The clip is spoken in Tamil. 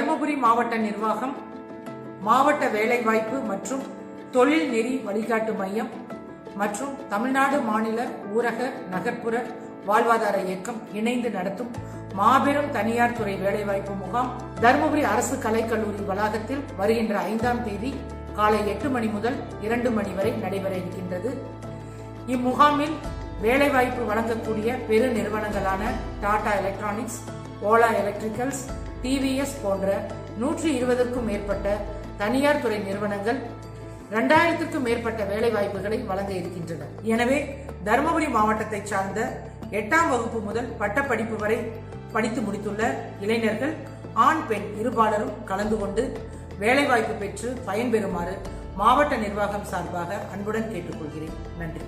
மாவட்ட நிர்வாகம் மாவட்ட வேலைவாய்ப்பு மற்றும் தொழில் நெறி வழிகாட்டு மையம் மற்றும் தமிழ்நாடு மாநில ஊரக நகர்ப்புற வாழ்வாதார இயக்கம் இணைந்து நடத்தும் மாபெரும் தனியார் துறை வேலைவாய்ப்பு முகாம் தருமபுரி அரசு கலைக்கல்லூரி வளாகத்தில் வருகின்ற ஐந்தாம் தேதி காலை எட்டு மணி முதல் இரண்டு மணி வரை நடைபெற இருக்கின்றது. இம்முகாமில் வேலைவாய்ப்பு வழங்கக்கூடிய பெரு நிறுவனங்களான Tata electronics Ola electricals TVS போன்ற நூற்றி இருபதுக்கும் மேற்பட்ட தனியார் துறை நிறுவனங்கள் இரண்டாயிரத்திற்கும் மேற்பட்ட வேலை வாய்ப்புகளை வழங்க இருக்கின்றன. எனவே தருமபுரி மாவட்டத்தை சார்ந்த எட்டாம் வகுப்பு முதல் பட்டப்படிப்பு வரை படித்து முடித்துள்ள இளைஞர்கள் ஆண் பெண் இருபாலரும் கலந்து கொண்டு வேலைவாய்ப்பு பெற்று பயன்பெறுமாறு மாவட்ட நிர்வாகம் சார்பாக அன்புடன் கேட்டுக்கொள்கிறேன். நன்றி.